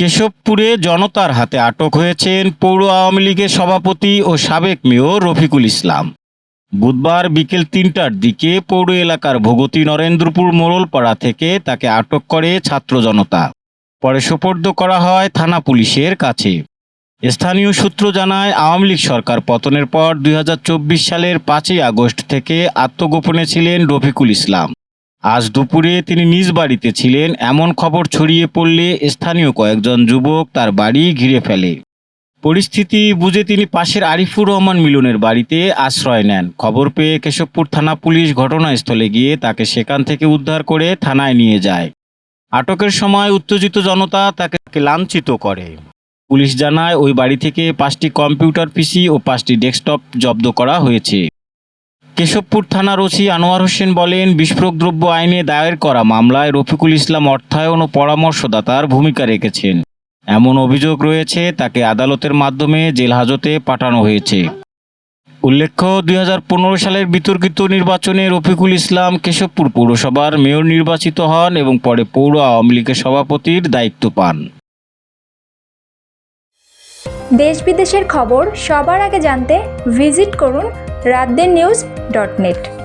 কেশবপুরে জনতার হাতে আটক হয়েছেন পৌর আওয়ামী লীগের সভাপতি ও সাবেক মেয়র রফিকুল ইসলাম। বুধবার বিকেল তিনটার দিকে পৌর এলাকার ভগতী নরেন্দ্রপুর মোড়লপাড়া থেকে তাকে আটক করে ছাত্র জনতা। পরে সোপর্দ করা হয় থানা পুলিশের কাছে। স্থানীয় সূত্র জানায়, আওয়ামী লীগ সরকার পতনের পর দু হাজার চব্বিশ সালের পাঁচই আগস্ট থেকে আত্মগোপনে ছিলেন রফিকুল ইসলাম। আজ দুপুরে তিনি নিজ বাড়িতে ছিলেন। এমন খবর ছড়িয়ে পড়লে স্থানীয় কয়েকজন যুবক তার বাড়ি ঘিরে ফেলে। পরিস্থিতি বুঝে তিনি পাশের আরিফুর রহমান মিলনের বাড়িতে আশ্রয় নেন। খবর পেয়ে কেশবপুর থানা পুলিশ ঘটনাস্থলে গিয়ে তাকে সেখান থেকে উদ্ধার করে থানায় নিয়ে যায়। আটকের সময় উত্তেজিত জনতা তাকে লাঞ্ছিত করে। পুলিশ জানায়, ওই বাড়ি থেকে পাঁচটি কম্পিউটার পিসি ও পাঁচটি ডেস্কটপ জব্দ করা হয়েছে। কেশবপুর থানার ওসি আনোয়ার হোসেন বলেন বিস্ফোরক দ্রব্য আইনে দায়ের করা মামলায় রফিকুল ইসলাম অর্থায়ন ও পরামর্শদাতার ভূমিকা রেখেছেন। এমন অভিযোগ রয়েছে, তাকে আদালতের মাধ্যমে জেল হাজতে পাঠানো হয়েছে। উল্লেখ্য, দুই হাজার পনেরো সালের বিতর্কিত নির্বাচনে রফিকুল ইসলাম কেশবপুর পৌরসভার মেয়র নির্বাচিত হন এবং পরে পৌর আওয়ামী লীগের সভাপতির দায়িত্ব পান। দেশ বিদেশের খবর সবার আগে জানতে ভিজিট করুন রাতদের নিউজ ডট নেট